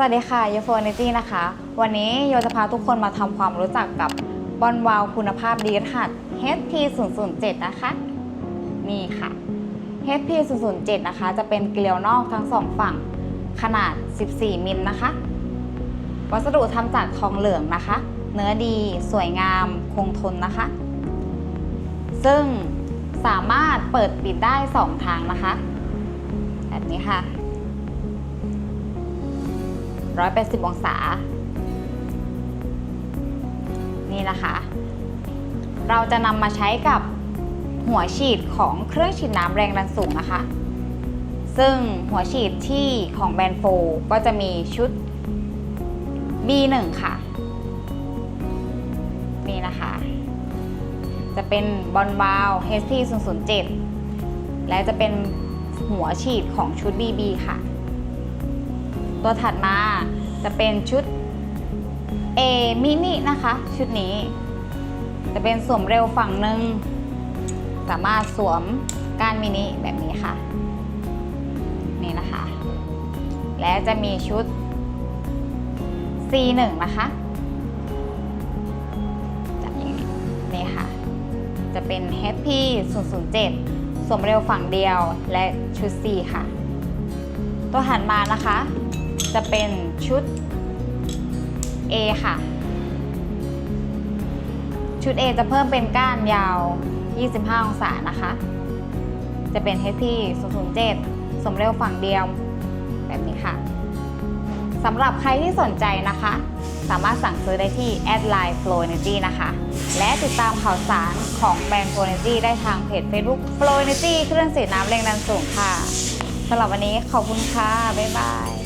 สวัสดีค่ะโยโฟนิตี้นะคะ วันนี้โยจะพาทุกคนมาทำความรู้จักกับบอลวาลคุณภาพดีรหัส HP 0 0 7 นะคะ นี่ค่ะ HP 0 0 7 นะคะ จะเป็นเกลียวนอกทั้งสองฝั่งขนาด 14 มิลนะคะ วัสดุทำจากทองเหลืองนะคะ เนื้อดีสวยงามคงทนนะคะ ซึ่งสามารถเปิดปิดได้ 2 ทางนะคะ แบบนี้ค่ะ 180 องศา นี่นะคะ เราจะนำมาใช้กับหัวฉีดของเครื่องฉีดน้ำแรงดันสูงนะคะ ซึ่งหัวฉีดที่ของแบรนด์โฟก็จะมีชุด B1 ค่ะ นี่นะคะ จะเป็นบอลวาล HP 007 และจะเป็นหัวฉีดของชุด BB ค่ะ ตัวถัดมาจะเป็นชุด A mini นะคะ ชุดนี้ จะเป็นสวมเร็วฝั่งหนึ่งสามารถสวมก้านมินิแบบนี้ค่ะ นี่นะคะ และจะมีชุด C1 นะคะจะอย่างนี้นี่ค่ะ จะเป็น Happy 007สวมเร็วฝั่งเดียวและชุด C ค่ะ ตัวหันมานะคะ จะเป็นชุด A ค่ะ ชุด A จะเพิ่มเป็นก้านยาว 25 องศานะคะ จะเป็น HP 007 สมเร็วฝั่งเดียว แบบนี้ค่ะสำหรับใครที่สนใจนะคะ สามารถสั่งซื้อได้ที่แอดไลน์ Flow Energy นะคะ และติดตามข่าวสารของแบรนด์ Flow Energy ได้ทางเพจ Facebook Flow Energy เครื่องสีน้ำแรงดันสูงค่ะสำหรับวันนี้ขอบคุณค่ะ บ๊ายบาย